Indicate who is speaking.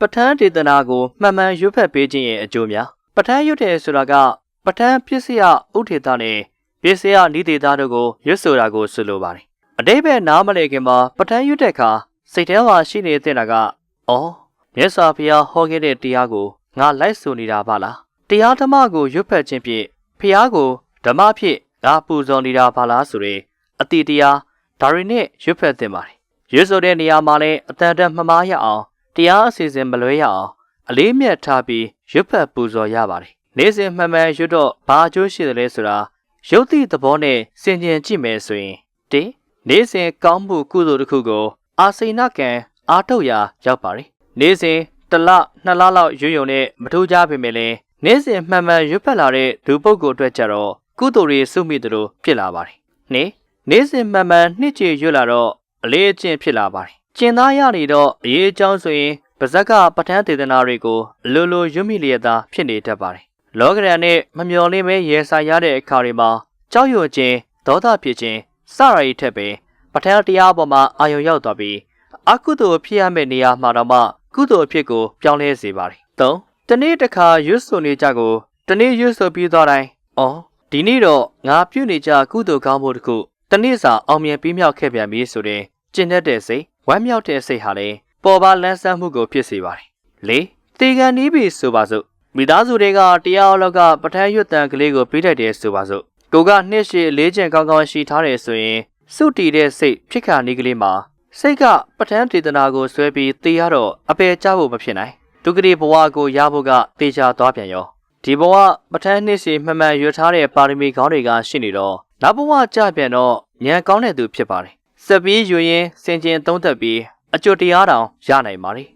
Speaker 1: ပဋ္ဌာန်းဒေသနာကိုမှန်မှန်ရွတ်ဖတ်ပေးခြင်းရဲ့အကျိုးများပဋ္ဌာန်းရွတ်တယ်ဆိုတာကပဋ္ဌာန်းပြည့်စရဥထေသနဲ့ပြည့်စရနိဒေသတို့ကိုရွတ်ဆိုတာကိုဆိုလိုပါတယ်အတိပ္ပယ်နားမလည်ခင်မှာပဋ္ဌာန်းရွတ်တဲ့အခါစိတ်ထဲမှာရှိနေတဲ့တာကအော်မြတ်စွာဘုရားဟောခဲ့တဲ့တရားကိုငါလိုက်ဆိုနေတာပါလားတရားဓမ္မကိုရွတ်ဖတ်ခြင်းဖြင့်ဖះကိုဓမ္မဖြင့်ငါပူဇော်နေတာပါလားဆိုတဲ့အတိတရားဒါတွေနဲ့ရွတ်ဖတ်သင့်ပါတယ်ရွတ်ဆိုတဲ့နေရာမှာလည်းအတန်တန်မမားရအောင် တရားအစီအစဉ်မလွဲရအောင်အလေးမြတ်ထားပြီးရွတ်ဖတ်ပူဇော်ရပါတယ်နေ့စဉ်မှန်မှန်ရွတ်တော့ဘာအကျိုးရှိတယ်လဲဆိုတာရုပ်သည့်သဘောနဲ့ဆင်ခြင်ကြည့်မယ်ဆိုရင်တင်းနေ့စဉ်ကောင်းမှုကုသိုလ်တစ်ခုကိုအာစိဏကံအားထုတ်ရာရောက်ပါတယ်နေ့စဉ်တစ်လနှစ်လလောက်ရွတ်ယုံနဲ့မထူးကြပေမဲ့လည်းနေ့စဉ်မှန်မှန်ရွတ်ဖတ်လာတဲ့လူပုဂ္ဂိုလ်အတွက်ကြတော့ကုသိုလ်တွေစုမိသလိုဖြစ်လာပါတယ်နေ့နေ့စဉ်မှန်မှန်နှစ်ချေရွတ်လာတော့အလေးအကျင့်ဖြစ်လာပါတယ် ကျင်သားရနေတော့အရေးအကြောင်းဆိုရင်ပါဇက်ကပဋ္ဌာန်းဒေသနာတွေကိုအလိုလိုရွတ်မိလျက်သားဖြစ်နေတတ်ပါတယ်လောကရန်နဲ့မမျော်လင့်မဲရေဆိုင်ရတဲ့အခါတွေမှာကြောက်ရွံ့ခြင်းဒေါသဖြစ်ခြင်းစရည်ထက်ပဲပဋ္ဌာန်းတရားပေါ်မှာအာရုံရောက်သွားပြီးအကုသိုလ်ဖြစ်ရမယ့်နေရာမှာတော့မှကုသိုလ်အဖြစ်ကိုပြောင်းလဲစေပါတယ်၃တနေ့တစ်ခါရွတ်ဆိုနေကြကိုတနေ့ရွတ်ဆိုပြီးသွားတိုင်းအော်ဒီနေ့တော့ငါပြုနေကြကုသိုလ်ကောင်းမှုတစ်ခုတနေ့စာအောင်မြင်ပြီးမြောက်ခဲ့ပြန်ပြီဆိုတဲ့ကျင့်တတ်တဲ့စိတ် ဝမ်းမြောက်တဲ့စိတ်ဟာလည်းပေါ်ပါလန်းဆန်းမှုကိုဖြစ်စေပါတယ်၄တေကန်နီးပြီဆိုပါစို့မိသားစုတွေကတရားအလောက်ကပဋ္ဌာန်းရွတ်တန်ကလေးကိုပြီးတတ်တယ်ဆိုပါစို့ကိုကနှစ်ရှည်လေးကျင်ကောင်းကောင်းရှိထားတယ်ဆိုရင်စုတည်တဲ့စိတ်ဖြစ်ခါနီးကလေးမှာစိတ်ကပဋ္ဌာန်းဒေသနာကိုဆွဲပြီးတေးရတော့အပယ်ကျဖို့မဖြစ်နိုင်ဒုက္ခတိဘဝကိုရဖို့ကတေချာသွားပြန်ရောဒီဘဝပဋ္ဌာန်းနှစ်စီမှန်မှန်ရွတ်ထားတဲ့ပါရမီကောင်းတွေကရှိနေတော့နောက်ဘဝကြပြန်တော့ဉာဏ်ကောင်းတဲ့သူဖြစ်ပါတယ် စက်ပြီးယူရင်စင်ကျင်သုံးသက်ပြီးအကျွတ်တရားတောင်ရနိုင်ပါတယ်